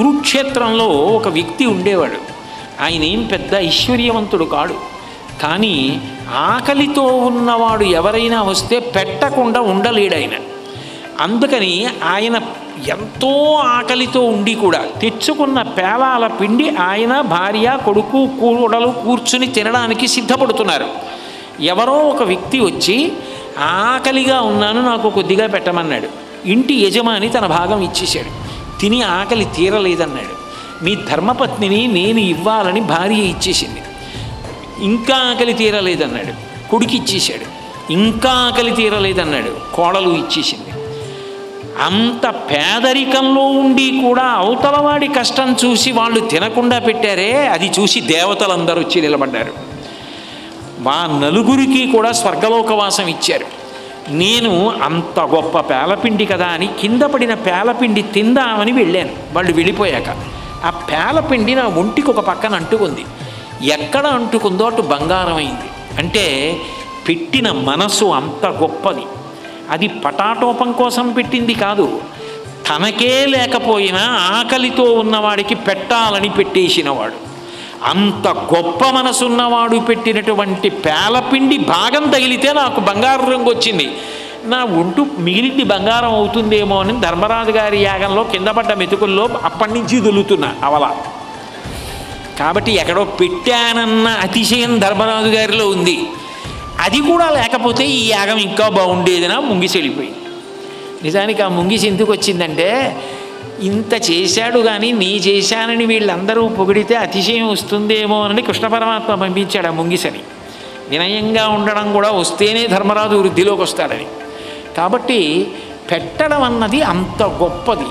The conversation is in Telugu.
కురుక్షేత్రంలో ఒక వ్యక్తి ఉండేవాడు. ఆయన ఏం పెద్ద ఐశ్వర్యవంతుడు కాడు. కానీ ఆకలితో ఉన్నవాడు ఎవరైనా వస్తే పెట్టకుండా ఉండలేడు ఆయన అందుకని ఆయన ఎంతో ఆకలితో ఉండి కూడా తెచ్చుకున్న పేలాల పిండి ఆయన భార్య కొడుకు కూడలు కూర్చుని తినడానికి సిద్ధపడుతున్నారు. ఎవరో ఒక వ్యక్తి వచ్చి ఆకలిగా ఉన్నాను నాకు కొద్దిగా పెట్టమన్నాడు. ఇంటి యజమాని తన భాగం ఇచ్చేశాడు. తిని ఆకలి తీరలేదన్నాడు. మీ ధర్మపత్నిని నేను ఇవ్వాలని భార్య ఇచ్చేసింది. ఇంకా ఆకలి తీరలేదన్నాడు. కొడుకు ఇచ్చేశాడు. ఇంకా ఆకలి తీరలేదన్నాడు. కోడలు ఇచ్చేసింది. అంత పేదరికంలో ఉండి కూడా అవతలవాడి కష్టం చూసి వాళ్ళు తినకుండా పెట్టారే అది చూసి దేవతలందరూ వచ్చి నిలబడ్డారు. మా నలుగురికి కూడా స్వర్గలోకవాసం ఇచ్చారు. నేను అంత గొప్ప పేలపిండి కదా అని కింద పడిన పేలపిండి తిందామని వెళ్ళాను. వాళ్ళు వెళ్ళిపోయాక ఆ పేలపిండి నా ఒంటికి ఒక పక్కన అంటుకుంది. ఎక్కడ అంటుకుందో అటు బంగారం అయింది. అంటే పెట్టిన మనసు అంత గొప్పది. అది పటాటోపం కోసం పెట్టింది కాదు. తనకే లేకపోయినా ఆకలితో ఉన్నవాడికి పెట్టాలని పెట్టేసినవాడు. అంత గొప్ప మనసున్నవాడు పెట్టినటువంటి పేలపిండి భాగం తగిలితే నాకు బంగారు రంగు వచ్చింది. నా ఒంటు మిగిలింది బంగారం అవుతుందేమో అని ధర్మరాజు గారి యాగంలో కింద పడ్డ మెతుకుల్లో అప్పటి నుంచి దొలుతున్నా అవల కాబట్టి ఎక్కడో పెట్టానన్న అతిశయం ధర్మరాజు గారిలో ఉంది. అది కూడా లేకపోతే ఈ యాగం ఇంకా బాగుండేదినా ముంగిసి వెళ్ళిపోయింది నిజానికి ఆ ముంగిసి ఎందుకు వచ్చిందంటే ఇంత చేశాడు కానీ నీ చేశానని వీళ్ళందరూ పొగిడితే అతిశయం వస్తుందేమో అని కృష్ణ పరమాత్మ పంపించాడు ఆ ముంగిసని. వినయంగా ఉండడం కూడా వస్తేనే ధర్మరాజు వృద్ధిలోకి వస్తాడని. కాబట్టి పెట్టడం అన్నది అంత గొప్పది.